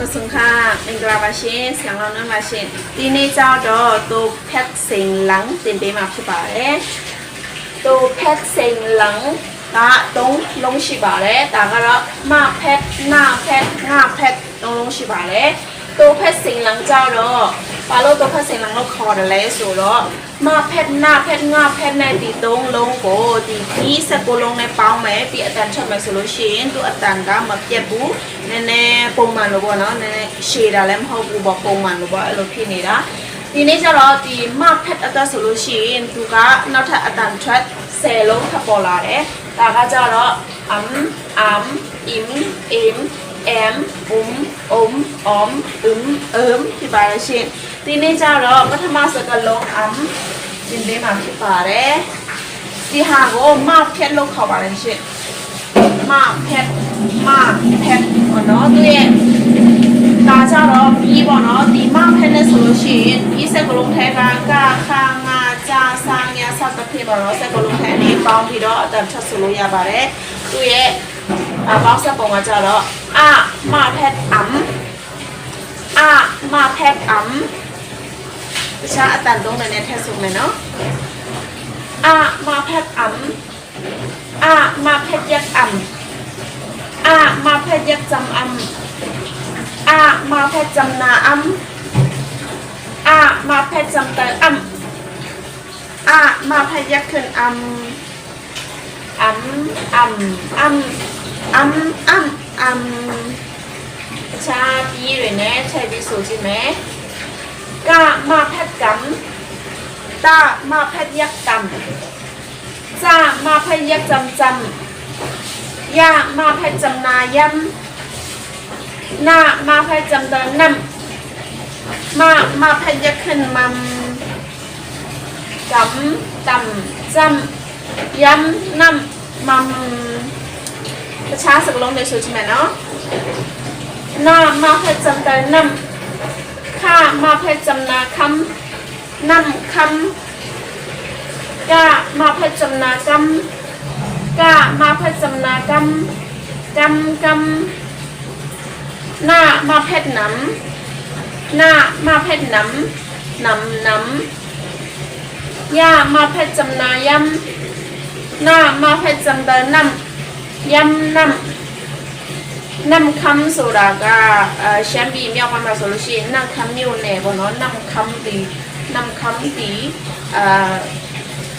မစံခါမင်္ဂလာပါရှင်ဆရာတော်နမရှင်ဒီနေ့ကြောတော့တူဖက်စင်လန်းတင်ပေးမှာဖြစ်ပါတယ်တူဖက်စင်လန်းဒါသုံးလုံးရှိပါတယ်ဒါကတော့မဖက်နာဖက်ငါဖက်သုံးလုံးရှိပါတယ် ตัวแพทย์สิงหลังเจ้าเนาะปาโลตัวแพทย์สิงหลังเราคอเดลยสูเนาะมาแพทย์หน้าแพทย์งาแพทย์ในตีตรงลงโกตีที่สกุลงในเป้าแม่ปีอาจารย์ชอบมาโซลูชันตัวอาจารย์ก็มาเก็บบุแน่แน่ปงมันหรือเปล่าเนาะแน่เชดาแล้วเขาบูบอกปงมันหรือเปล่าเราพี่นี่ละဒီနေ့ကျတော့ဒီ mark pad အသက်ဆိုလို့ရှိရင်သူကနောက်ထပ်အတန် track 10လုံးထပ်ပေါ်လာတယ်။ဒါကကျတော့ um um im im em um um om um um ဖြစ်ပါရဲ့ရှင်ဒီနေ့ကျတော့ပထမစကားလုံး um သင်ပေးမှာဖြစ်ပါတယ်ဒီဟာကိုမဖက်လို့ခေါ်ပါတယ်ရှင်မဖက်မဖက်ပေါ့နော်သူရဲ့ဒါကြတော့ပြီးပေါ့နော်ဒီမဖက်နဲ့ဆိုလို့ရှိရင်ဒီစက်ကလုံးထဲကကခါငါကြာဆာညာစသဖြင့်ပေါ့နော်စက်ကလုံးထဲနေပေါင်းပြီးတော့အတန်ချက်ဆိုလို့ရပါတယ်သူရဲ့ อาบ้าซ่า啊，包下帮我加了啊，马拍昂，啊，马拍昂，ชาอตันตรงเลยเนี่ยแท้สุดเลยเนาะอามาแพทอ่ำอามาแพทยักอ่ำอามาแพทยักจำอ่ำอามาแพทจำนาอ่ำอามาแพทจำเตออ่ำอามาแพทยักขึ้นอ่ำอ่ำอ่ำอ่ำ อ่ำอ่ำอ่ำชาปีเลยนะใช่ดิสูจิไหมกามาเพชรกำตามาเพชรยักษ์กำจ้ามาพยักจำจำยามาพยจำนายำหน้ามาพยจำเดินนำมามาพยักขึ้นมัมจำจำจำยำนำมัม ชาสักลงในสูใช่ไหมเนาะหน้ามาพยจำเดินนำข้ามาพยจำนาคำนำคำกะมาพัฒนากรรมกะมาพัฒนากรรมกรรมกรรมหน้ามาเพชรหนำหน้ามาเพชรหนำหนำหนำย่ามาเพชรจำนายำหน้ามาเพชรจำเดินนำ ယမ်နမ်နမ်ခမ်ဆိုတာကရှမ်းပြည်မြောက်ပိုင်းမှာဆိုလို့ရှိရင်နမ်ခမ်မြို့နယ်ပေါ့နော်နမ်ခမ်တီနမ်ခမ်တီအာ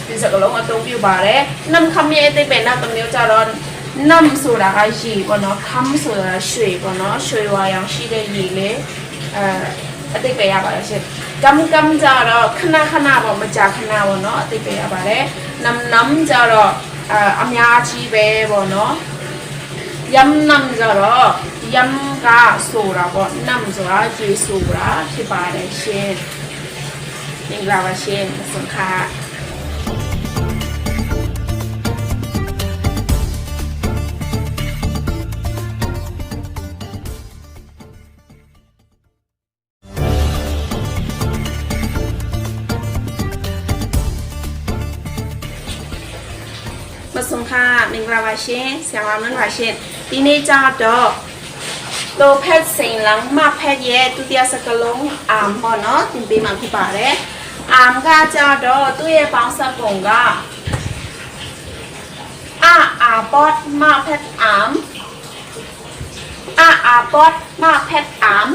ဒီစကလုံးအသုံးပြုပါတယ်နမ်ခမ်ရဲ့အတိတ်ပဲနောက်တစ်မျိုးကြတော့နမ်ဆိုတာကရေပေါ့နော်ခမ်ဆိုတာရွှေပေါ့နော်ရွှေဝါရောင်ရှိတဲ့ရေလေအဲအတိတ်ပဲရပါတယ်ရှင်ကမ်ကမ်ကြတော့ခဏခဏပေါ့မကြာခဏပေါ့နော်အတိတ်ပဲရပါတယ်နမ်နမ်ကြတော့ အအများကြီးပဲပေါ့နော်ယမ်နမ်ကြတော့ယမ်ကဆိုတာပေါ့နမ်ဆိုတာရေဆိုတာဖြစ်ပါတယ်ရှင်မင်္ဂလာပါရှင်ဆုံးခါဂလာပါရှင်ဆရာမမင်္ဂလာရှင်ဒီနေ့ကြတော့တိုဖက်စိန်လန်းမဖက်ရဲ့ဒုတိယစကလုံးအာမ်ပေါ့နော်သင်ပေးမှာဖြစ်ပါတယ်အာမ်ကကြတော့သူ့ရဲ့ပေါင်းစပ်ပုံကအာအာပတ်မဖက်အာမ်အာအာပတ်မဖက်အာမ်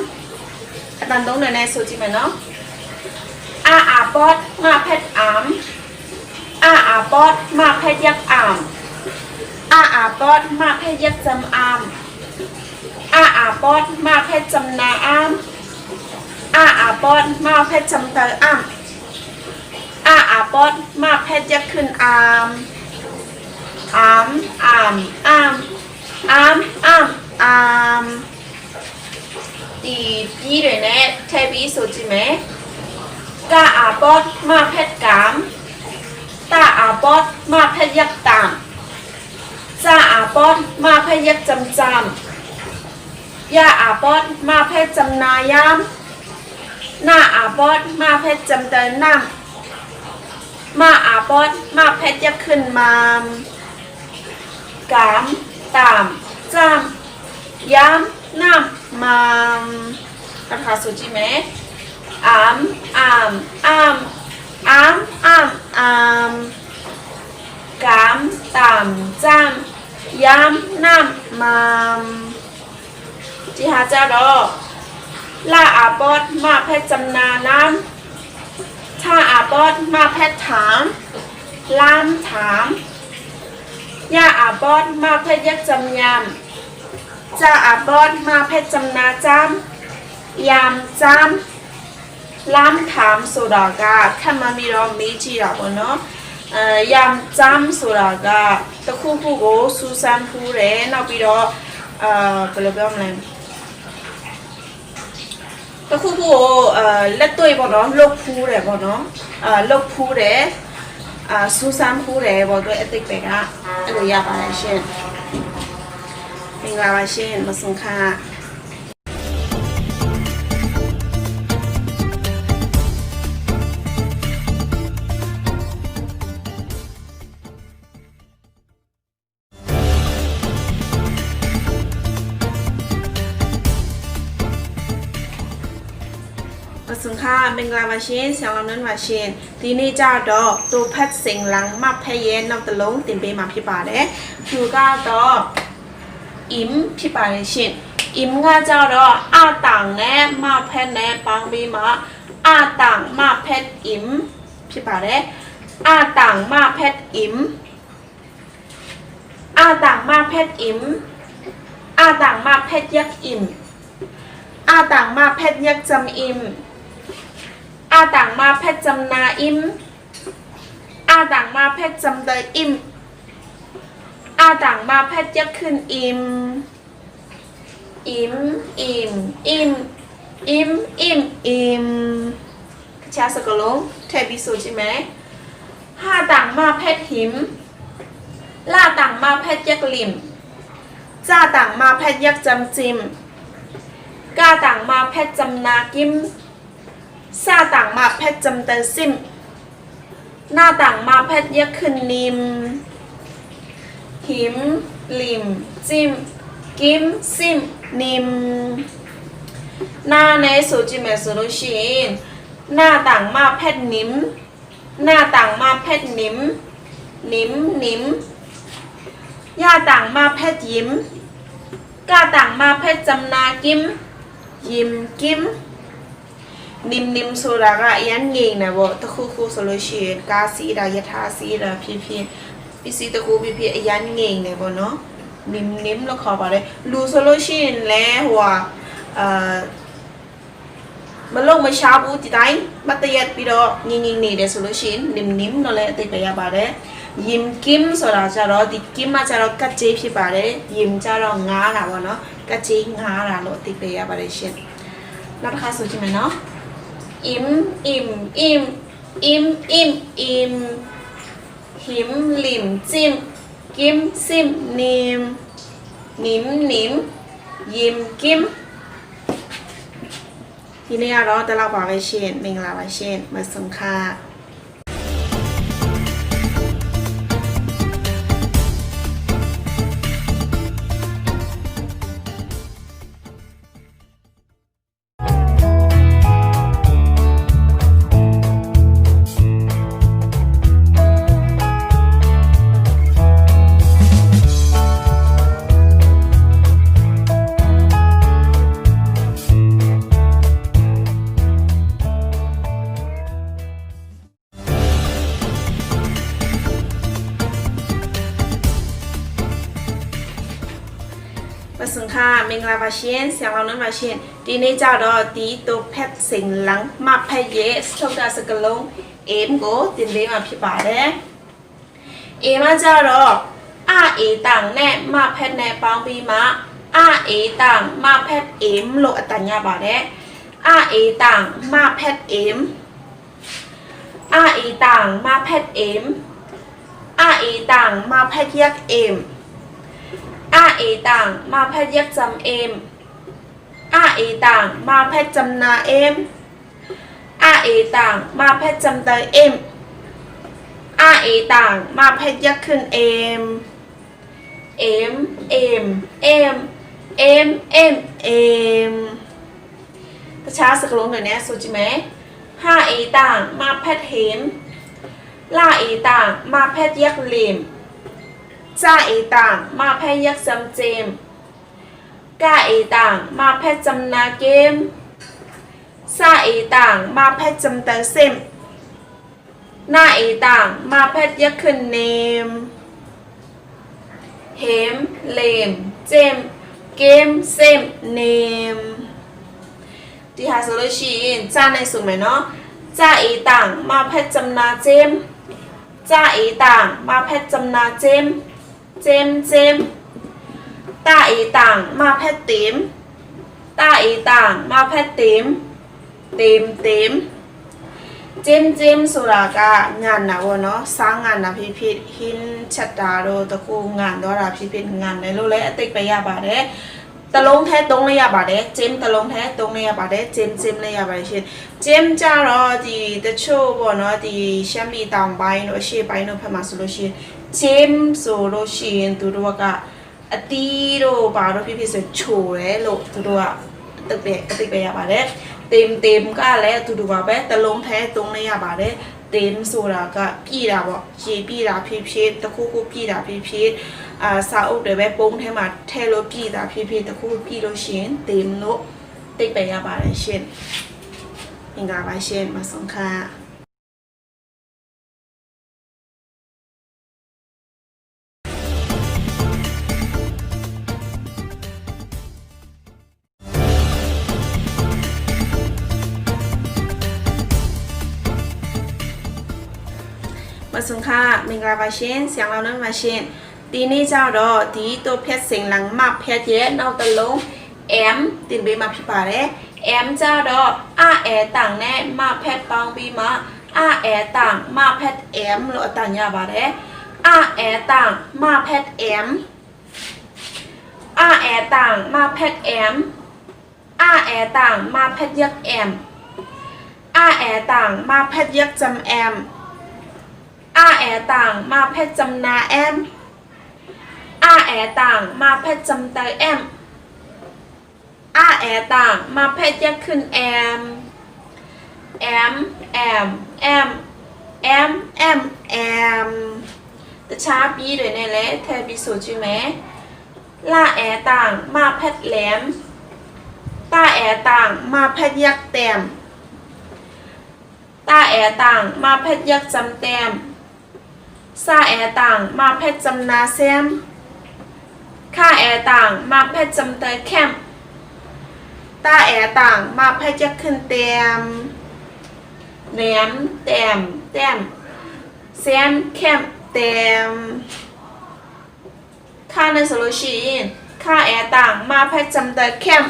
အတန်သုံးနေနဲ့ဆိုကြည့်မယ်နော်အာအာပတ်မဖက်အာမ် อาอาปอดมาพยักอาม อาอาปอดมากให้ยักจำอามอาอาปอดมากให้จำนาอามอาอาปอดมากให้จำเตออามอาอาปอดมากให้ยักขึ้นอามอามอามอามอามอามอามตีพี่ด้วยนะใช่พี่สุดใช่ไหมกาอาปอดมาเพชรกามตาอาปอดมาเพชรยักษ์ตาม ซาอาปอดมาพยักจำจำยาอาปอดมาเพชรจำนายามหน้าอาปอดมาเพชรจำเดินน้ำมาอาปอดมาเพชรยักขึ้นมากามตามจำยามน้ำมัมนะคะสูจิไหมอามอามอามอามอามอาม กามต่ำจ้ำย้ำน้ำมามจิฮาจารอล่าอาบอดมาแพทย์จำนาน้ำถ้าอาบอดมาแพทย์ถาม ล้ำถามย่าอาบอดมาแพทย์ยักจำยำจ้าอาบอดมาแพทย์จำนาจ้ำยำจ้ำล้ำถามสุดากาขมามีรอมีจีรอบเนาะ အဲယမ်ဇမ်ဆိုတာကတခုခုကိုစူးစမ်းဖူးတယ်နောက်ပြီးတော့အာဘယ်လိုပြောမလဲတခုခုကိုအာလက်တွေ့ပေါ့နော်လုတ်ဖူးတယ်ပေါ့နော်အာလုတ်ဖူးတယ်အာစူးစမ်းဖူးတယ်ပေါ့သူအတိတ်ပဲကအဲ့လိုရပါတယ်ရှင်မင်္ဂလာပါရှင်မစုံခါ ค่ะมงลาบาชินเสียงลำนั้นบาชินทีนี้จ้าดอตัวพัดเสียงหลังมาแพ้เย็นนำตะลงติมเปมาพี่ป่าเด้คิวก้าดออิมพี่ป่าเลยชินอิมก้าเจ้าดออาต่างแน่มาแพ้แน่ปังบีมาอาต่างมาแพ้อิมพี่ป่าเด้อาต่างมาแพ้อิมอาต่างมาแพ้อิมอาต่างมาแพ้ยักอิมอาต่างมาแพทย์ยักจำอิม อาต่างมาแพทย์จำนาอิมอาต่างมาแพทย์จำเดยอิมอาต่างมาแพทย์ยักขึ้นอิมอิมอิมอิมอิมอิมอิมชาสกลงเทบิสูใช่ไหมห้าต่างมาแพทย์หิมล่าต่างมาแพทย์ยักลิมจ้าต่างมาแพทย์ยักจำจิมก้าต่างมาแพทย์จำนากิม ซาต่างมาแพทจำเตอซิม หน้าต่างมาแพทย์ยักขึ้นนิม หิม ลิม จิม กิม ซิม นิม หน้าในสูจิเมสูรุชินหน้าต่างมาแพทนิม หน้าต่างมาแพทนิม นิม นิมย่าต่างมาแพทยิมกาต่างมาแพทจำนากิม ยิมกิม นิมนิมဆိုတာကအရန်ငိမ့်နေပေါ့တစ်ခုခုဆိုလို့ရှိရင်ကားစီးတာယထာစီးတာဖြစ်ဖြစ်ပစ္စည်းတစ်ခုဖြစ်ဖြစ်အရန်ငိမ့်နေပေါ့နော်นิมนิมလို့ခေါ်ပါတယ်လူဆိုလို့ရှိရင်လည်းဟိုဟာအာမလုံးမရှားဘူးဒီတိုင်းမတရက်ပြီးတော့ငင်းငင်းနေတယ်ဆိုလို့ရှိရင်นิมนิมတော့လည်းအသိပေးရပါတယ်ယင်ကင်ဆိုတာကြတော့ဒီကင်မကြတော့ကတ်ကြေးဖြစ်ပါတယ်ယင်ကြတော့ငားတာပေါ့နော်ကတ်ကြေးငားတာလို့အသိပေးရပါတယ်ရှင်နောက်တစ်ခါဆိုကြည့်မယ်နော် อิ่มอิ่มอิ่มอิ่มอิ่มอิ่มหิมหลิมจิ้มกิมซิมนิมนิมนิมยิมกิมทีนี้เราจะเล่าไปเช่นมิงลาไปเช่นมาสงค่า င်ခါမင်္ဂလာပါရှင်ဆရာလောင်းနပါရှင်ဒီနေ့ကြတော့ဒီတိုဖက်စင်လန်းမဖက်ရဲ့စထုတ်တာစကလုံးအင်းကိုတင်ပေးမှာဖြစ်ပါတယ်အင်းမကြတော့အအေတန်နဲ့မဖက်နဲ့ပေါင်းပြီးမှအအေတန်မဖက်အင်းလို့အတန်ရပါတယ်အအေတန်မဖက်အင်းအအေတန်မဖက်အင်းအအေတန်မဖက်ရက်အင်း อาเอต่างมาแพทยักจำเอมอาเอต่างมาแพทย์จำนาเอมอาเอต่างมาแพทย์จำเตยเอมอาเอต่างมาแพทยักขึ้นเอมเอมเอมเอมเอมเอมเอมกระชาสกลงหน่อยนะสุจิไหมห้าเอต่างมาแพทย์เห็มล่าเอต่างมาแพทยักเหลี่ยม จ้าเอต่างมาแพ้ยักษ์จำเจมก้าเอต่างมาแพ้จำนาเกมซาเอต่างมาแพ้จำเตอเซมหน้าเอต่างมาแพทยักษ์ขึ้นเนมเฮมเลมเจมเกมเซมเนมที่หาโซลูชีนจ้าในสูงไหมเนาะจ้าเอต่างมาแพทจำนาเจมจ้าเอต่างมาแพทจำนาเจม เจมเจมตาအေးတန်မဖက်ติมตาအေးတန်မဖက်ติมติมติมเจมเจมဆိုတာကငန်တာပေါ့နော်စားငန်တာဖြစ်ဖြစ်ဟင်းချက်တာတော့တကူငန်တော့တာဖြစ်ဖြစ်ငန်တယ်လို့လည်းအသိပဲရပါတယ် တလုံးထဲသုံးလိုက်ရပါတယ်ဂျင်းတလုံးထဲသုံးလိုက်ရပါတယ်ဂျင်းဂျင်းလိုက်ရပါတယ်ရှင်ဂျင်းကြတော့ဒီတချို့ပေါ့နော်ဒီရှမ်းပြည်တောင်ပိုင်းတို့အရှေ့ပိုင်းတို့ဖက်မှာဆိုလို့ရှိရင် ဂျင်းဆိုလို့ရှိရင်သူတို့ကအတီးတို့ဘာတို့ဖြစ်ဖြစ်ဆိုချိုတယ်လို့သူတို့ကအတိတ်ပဲအတိတ်ပဲရပါတယ်တင်တင်ကလည်းအတူတူပါပဲတလုံးထဲသုံးလိုက်ရပါတယ်တင်ဆိုတာကပြည်တာပေါ့ရေပြည်တာဖြစ်ဖြစ်တခုခုပြည်တာဖြစ်ဖြစ်အာစာအုပ်တွေပဲပုံထဲမှာထည့်လို့ပြည်တာဖြစ်ဖြစ်တစ်ခုပြည်လို့ရှရင်တင်လို့တိတ်ပဲရပါတယ်ရှင်မင်္ဂလာပါရှင်မဆုံးခါ မဆုံးခါမင်္ဂလာပါရှင်ဆရာလောင်းနှမရှင် ဒီနေ့ကျတော့ဒီတို့ဖြတ်စင်လန်းမဖြတ်ရဲ့နောက်တစ်လုံး M တင်ပေးမှာဖြစ်ပါတယ် M ကျတော့အအဲတန်နဲ့မဖက်ပေါင်းပြီးမှအအဲတန်မဖက် M လို့အတန်ရပါတယ်အအဲတန်မဖက် M အအဲတန်မဖက် M အအဲတန်မဖက်ยัก M အအဲတန်မဖက်ยักจำ อาแอต่างมาแพทย์จำนาแอมอาแอต่างมาแพทย์จำเตยแอมอาแอต่างมาแพทย์ยักขึ้นแอมแอมแอมแอมแอมแอมแอมตะช้าปีเลยในและแทบิสูจูแมล่าแอต่างมาแพทย์แหลมตาแอต่างมาแพทย์ยักแต้มตาแอต่างมาแพทย์ยักจำแต้ม ซาแอต่างมาแพทจำนาแซมค่าแอต่างมาแพทจำเตยแคมตาแอต่างมาแพทย์จะขึ้นเตียมแหนมแต้มแต้มแซมแคมเต็มค่าในโซลูชีนค่าแอต่างมาแพทจำเตยแคม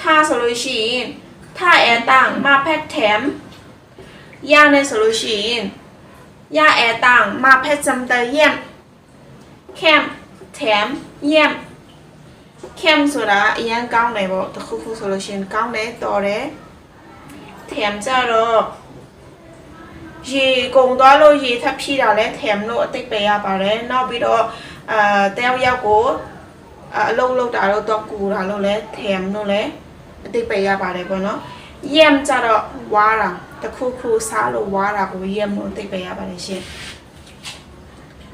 ท่าโซลูชีนท่าแอต่างมาแพทแถมยางในโซลูชีน ยาแอร์ต่างมาแพทย์จำเตยเยี่ยมแคม แถมเยี่ยมเข้มဆိုတာအရင်ကောင်းတယ်ပေါ့တစ်ခုခုဆိုလို့ရှိရင်ကောင်းတယ်တော်တယ်แถมကြတော့ရေကုန်သွားလို့ရေထပ်ဖြည့်တာလဲแถมလို့အသိပဲရပါတယ်နောက်ပြီးတော့အာတယောက်ယောက်ကိုအလုံးလုံးတာလို့တော့ကူတာလို့လဲแถมလို့လဲအသိပဲရပါတယ်ပေါ့နော်เยี่ยมကြတော့ဝါတာ တခုခုစားလို့ဝါတာကိုရည်ရမလို့သိပ်ပေးရပါတယ်ရှင်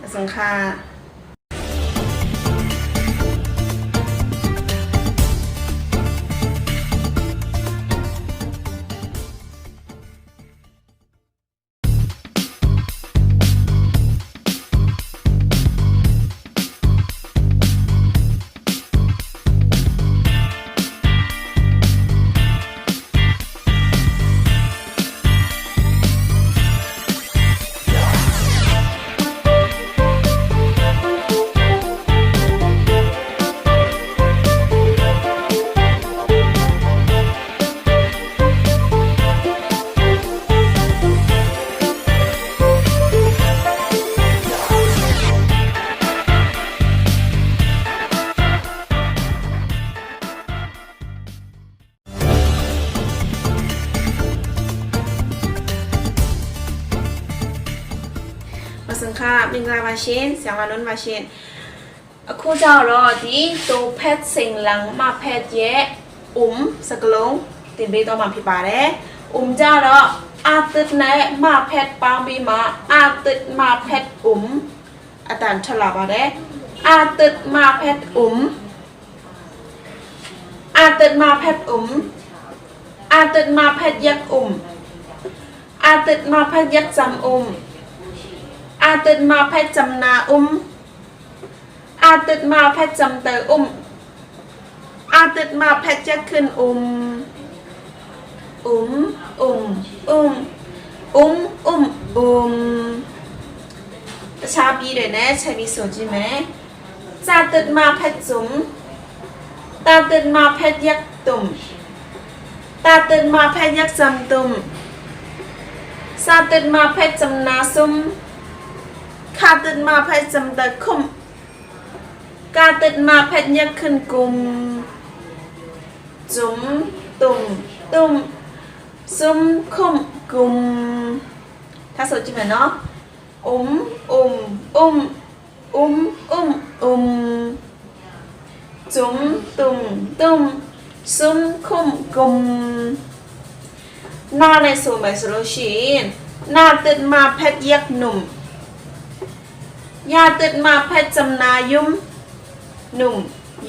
အစံခါ မစင်ခမင်္ဂလာပါရှင်ဆရာမနွန်းပါရှင် အခုကြတော့ဒီတိုဖက်စိန်လန်းမဖက်ရဲ့အုံစကလုံးတင်ပေးတော့မှာဖြစ်ပါတယ်။အုံကြတော့အာတစ်နဲ့မဖက်ပေါင်းပြီးမှအာတစ်မဖက်အုံအတန်ထလာပါတယ်။အာတစ်မဖက်အုံအာတစ်မဖက်အုံအာတစ်မဖက်ရက်အုံအာတစ်မဖက်ရက်จำ อาติดมาแพจำนาอุ้มอาติดมาแพจำเตออุ้มอาติดมาแพจะขึ้นอุ้มอุ้มอุ้มอุ้มอุ้มอุ้มอุ้มชาบีเลยนะชาบีโซจิไหมจาติดมาแพจุ้มตาติดมาแพยักตุ่มตาติดมาแพยักจำตุ่มซาติดมาแพจำนาซุ้ม คาติดมาแพทย์จำเตอคุมการติดมาแพทย์ยักขึ้นกลุ่มจุ๋มตุ่มตุ่มซุ้มคุมกลุ่มถ้าสดจริงเนาะอุ้มอุ้มอุ้มอุ้มอุ้มอุ้มจุ๋มตุ่มตุ่มซุ้มคุมกลุ่มหน้าในสูหมายสโลชีนหน้าติดมาแพทย์ยักหนุ่ม ยาติดมาแพทย์จำนายุ้ม หนุ่ม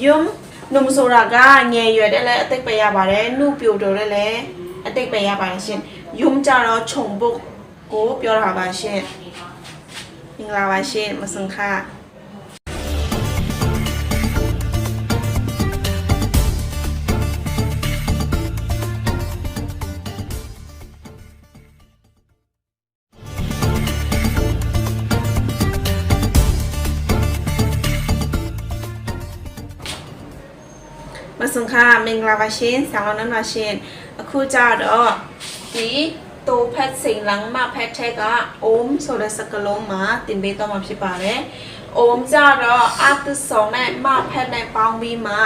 ยุ้มหนุ่มဆိုတာကငယ်ရွယ်တဲ့လည်းအသိပရပါတယ်နှုတ်ပြိုတော်တဲ့လည်းအသိပရပါတယ်ရှင်ယုံကြတော့ခြုံပုတ်ကိုပြောတာပါရှင်မင်္ဂလာပါရှင်မစင်ခါ မဆုံခမင်္ဂလာပါရှင်ဆာလောနပါရှင်အခုကြတော့ဒီတိုဖက်စိန်လန်းမဖက်ထက်ကအိုမ်ဆိုတဲ့စကလုံးမှာတင်ပေးတော့မှာဖြစ်ပါတယ်အိုမ်ကြတော့အာတဆောင်းနဲ့မဖက်နဲ့ပေါင်းပြီးမှ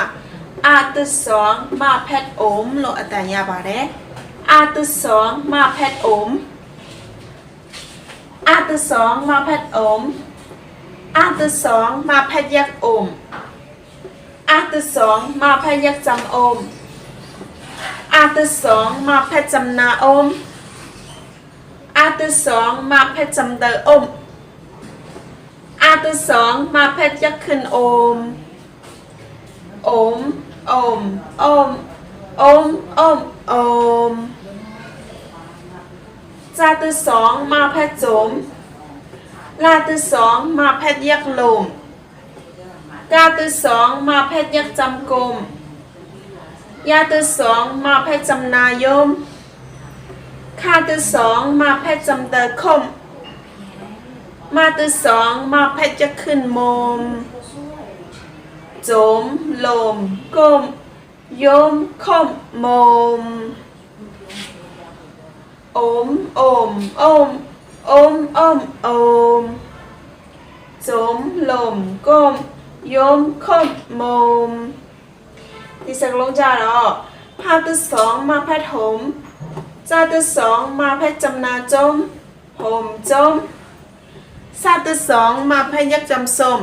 အာတဆောင်းမဖက်အိုမ်လို့အတန်ရပါတယ်အာတဆောင်းမဖက်အိုမ်အာတဆောင်းမဖက်အိုမ်အာတဆောင်းမဖက်ရက်အိုမ် อาตสองมาพยักจำอมอาตสองมาพจำนาอมอาตสองมาพจำเตออมอาตสองมาพยั กาตสองมาพจมลาตสองมาพยัวสองมาแพทย์ยักจำกลมยาตัวสองมาแพทย์จำนายมคาตัวสองมาแพทย์จำเตอคม มาตัวสองมาแพทย์ยักษ์ขึ้นมมโจมลมกลมโยมคมมมโอมโอมโอมโอมโอมโอมโจมลมก้ม ยมคมมมที่สักลงจาดอกภาคที่สองมาแพทย์หมจาที่สองมาแพทย์จำนาจมหมจมซาที่สองมาแพทย์ยักจำส้ม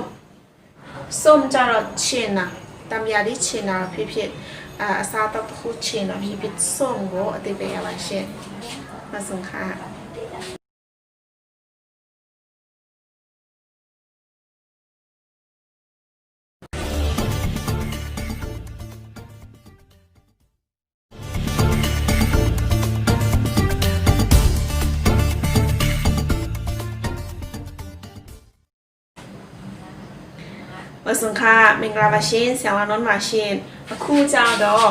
ส้มจาดอกเชนนะตามยาที่เชนนะพี่พิษอ่าซาตะคุเชนนะพี่พิษส้มโกอติเปยาบาเชนมาส่งค่ะ မစန်ခါမင်္ဂလာပါရှင်ဆရာဝန်နွန်ပါရှင်အခုကြတော့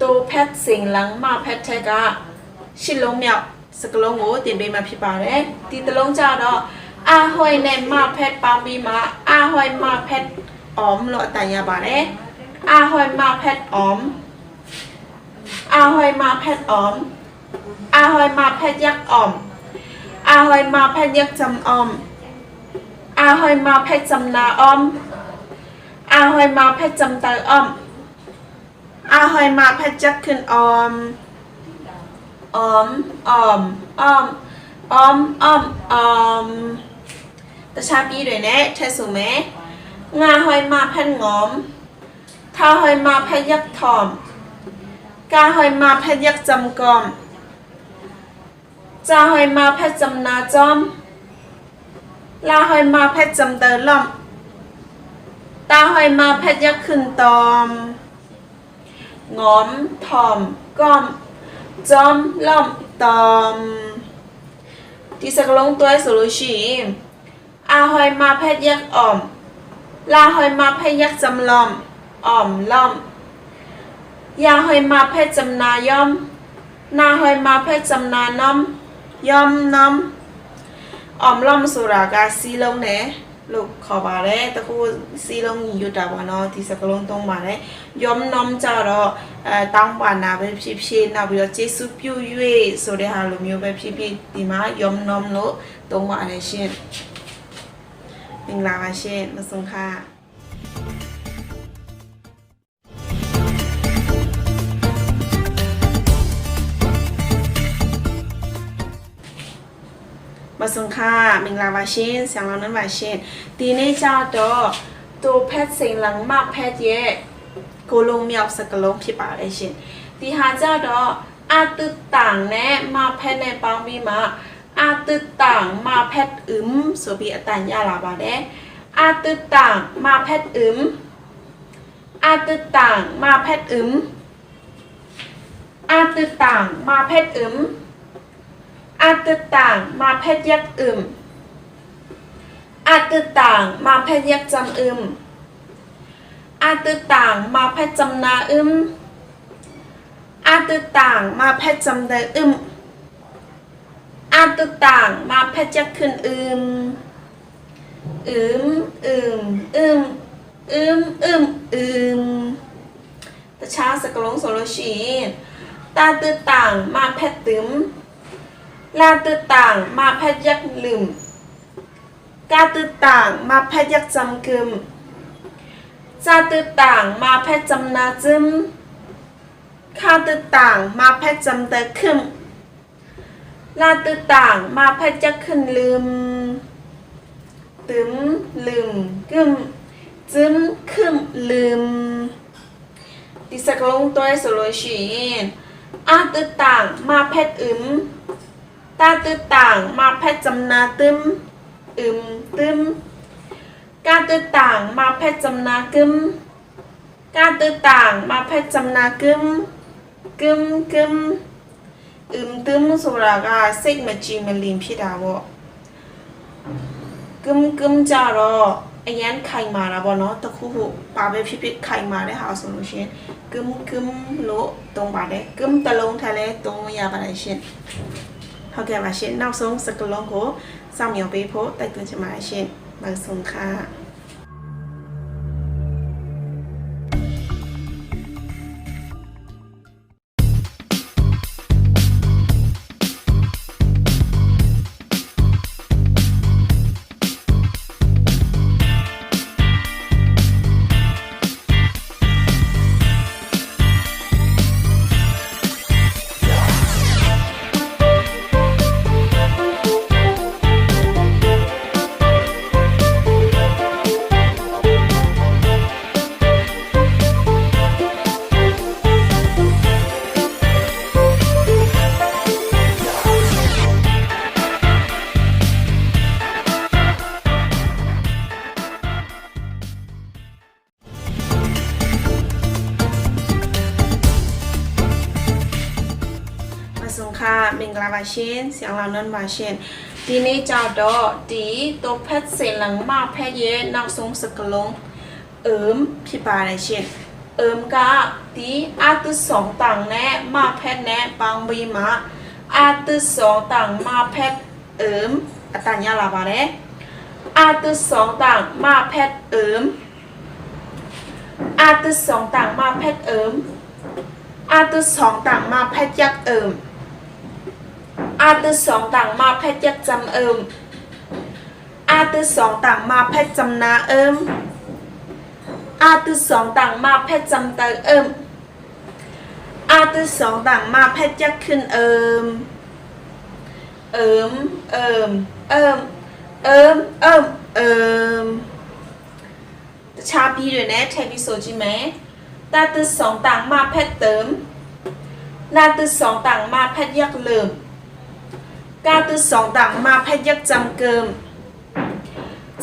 တိုဖက်စင်လန်းမဖက်ထက်ကရှစ်လုံးမြောက်စကလုံးကိုတင်ပေးမှာဖြစ်ပါတယ်ဒီတစ်လုံးကြတော့အာဟွိုင်နဲ့မဖက်ပေါင်းပြီးမှအာဟွိုင်မဖက်အော်မလို့အတန်ရပါတယ်အာဟွိုင်မဖက်အော်အာဟွိုင်မဖက်အော်အာဟွိုင်မဖက်ยักษ์အော်အာဟွိုင်မဖက်ยักษ์จำအော်อาหอยมาเพชรจำนาออม อาหอยมาเพชจำเตอออมอาหอยมาเพชจักขึ้นออมออมออมออมออมออมออมตะชาปีด้วยนะเทสุเมงาหอยมาแผ่นงอมทาหอยมาแผ่นยักษ์ทอม กาหอยมาแผ่นยักจำกอมจาหอยมาแผ่นจำนาจอม ลาหอยมาแผ่นจำเตอล่อม ตาหอยมาแผ่นยักษ์ขึ้นตอมงอมทอมก้อมจอมล่อมตอม ที่สักลงตัวสุรุชีอาหอยมาแพทย์ยักษ์อ่อม ลาหอยมาแพทย์ยักษ์จำลอมอ่อมล่อม ยาหอยมาแพทจำนาย่อม นาหอยมาแพทจำนาน้อมย่อมน้อมอ่อมล่อมสุรากาซีลงเน လို့ခေါ်ပါတယ်တခုစီလုံးညွတ်တာပေါ့နော်ဒီစကလုံးသုံးပါတယ်ယုံနုံကြတော့အဲတောင်းပါနာပဲဖြစ်ဖြစ်နောက်ပြီးတော့ကျေစုပြု၍ဆိုတဲ့ဟာလိုမျိုးပဲဖြစ်ဖြစ်ဒီမှာယုံနုံလို့သုံးပါတယ်ရှင်မင်္ဂလာပါရှင်မဆုံခါ မဆုံးခါမင်္ဂလာပါရှင်ဆံလောင်းနှပါရှင်ဒီနေ့ကျတော့တူဖက်စိန်လန်မဖက်ရဲ့ကိုလုံးမြောက်စကလုံးဖြစ်ပါတယ်ရှင်ဒီဟာကျတော့အတုတန်နဲ့မဖက်နဲ့ပေါင်းပြီးမှအတုတန်မဖက်อึมဆိုပြီးအတန်ရလာပါတယ်အတုတန်မဖက်อึมအတုတန်မဖက်อึมအတုတန်မဖက်อึม อาตึต่างมาแพทย์ยักอึมอาตึต่างมาแพทย์ยักจำอึมอาตึต่างมาแพทย์จำนาอึมอาตึต่างมาแพทย์จำเดออึมอาตึต่างมาแพทย์ยักขึ้นอึมอึมอึมอึมอึมอึมอึมตะช้าสกลงโซโลชีนตาตึต่างมาแพทย์ตึม ลาตือต่างมาแพทย์ยักลืม กาตือต่างมาแพทย์ยักจำกึมจาตือต่างมาแพทย์จำนาจึมคาตือต่างมาแพทย์จำเตอคึมลาตือต่างมาแพทย์ยักขึ้นลืมตึมลืมกึมจึมคึมลืมดิสกลงตัวสโลชีนอาตือต่างมาแพทย์อึม ตาตือต่างมาแพทย์จำนาตึมอึมตึมกาตือต่างมาแพทย์จำนากึมกาตือต่างมาแพทย์จำนากึมกึมกึมอึมตึมဆိုတာကစိတ်မကြည်မလင်ဖြစ်တာပေါ့กึมกึมကြတော့အရန်ခိုင်မာတာပေါ့နော်တခုခုပါပဲဖြစ်ဖြစ်ခိုင်မာတဲ့ဟာဆိုလို့ရှရင်กึมกึมလို့သုံးပါတယ်กึมတစ်လုံးထက်လဲသုံးလို့ရပါတယ်ရှင် ဟုတ်ကဲ့ပါရှင်နောက်ဆုံးစကလုံးကိုစောင့်မျှော်ပေးဖို့တိုက်တွန်းချင်ပါတယ်ရှင်မဆုံခါ ပါရှင်ဆရာလောင်နန်းပါရှင်ဒီနေ့ကြတော့ဒီတော့ဖက်စင်လန်မဖက်ရဲ့နောက်ဆုံးစကလုံးเอิมဖြစ်ပါတယ်ရှင်เอิมကဒီအတုสองต่างနဲ့မဖက်နဲ့ပေါင်းပြီးမှအတုสองต่างမဖက်เอิมအတန်ရလာပါတယ်အတုสองต่างမဖက်เอิมအတုสองต่างมဖက်เอิมอาตุสองต่างมาแพทย์ยักษ์เอิม อาตือสองต่างมาแพทย์จำเอิม อาตือสองต่างมาแพทย์จำนาเอิม อาตือสองต่างมาแพทย์จำเตอเอิม อาตือสองต่างมาแพทยักขึ้นเอิม เอิม เอิม เอิม เอิม เอิม เอิมชาพีด้วยนะแทบิโซจิแมตาตือสองต่างมาแพทย์เติม นาตือสองต่างมาแพทยักเลิม กาตือสองต่างมาแพทยักจำเกิม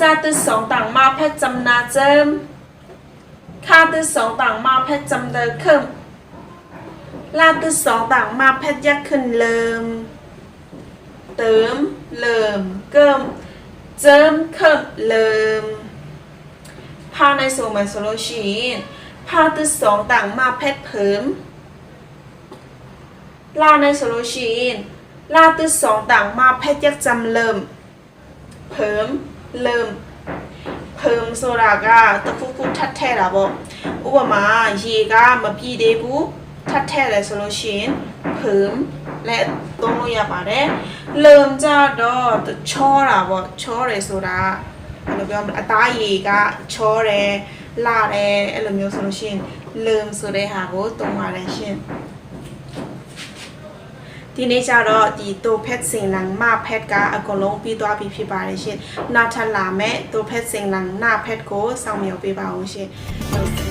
จาตือสองต่างมาแพทจำนาเจิมคาตือสองต่างมาแพทจำเดิเคิมลาตือสองต่างมาแพทยักขึ้นเลิม เติมเลิมเกิมเจิมเคิมเลิมพาในส่วนมันโซโลชีนพาตัวสองต่างมาแพทเผิมลาในโซโลชีน ลาตัวสองต่างมาแพทยักจำเริ่มเผิมเริ่มเพิ่มโซดากาตะฟุฟุทัดแท้ละบอกอุปมาเยกามาพี่เดบูทัดแท้เลยโซโลชีนเผิมและตรงလို့ရပါတယ်เริ่มကြတော့ချောတာပေါ့ချောတယ်ဆိုတာ အဲ့လိုပြောမလဲအသားရည်ကချောတယ်လာတယ်အဲ့လိုမျိုးဆိုလို့ရှိရင်လုံဆိုတဲ့ဟာကိုသုံးပါတယ်ရှင် ဒီနေ့ကျတော့ဒီတိုဖက်စင်လန်မဖက်ကအကုန်လုံးပြီးသွားပြီဖြစ်ပါတယ်ရှင်နောက်ထပ်လာမဲ့တိုဖက်စင်လန်နာဖက်ကိုစောင့်မျှော်ပေးပါဦးရှင်ဟုတ်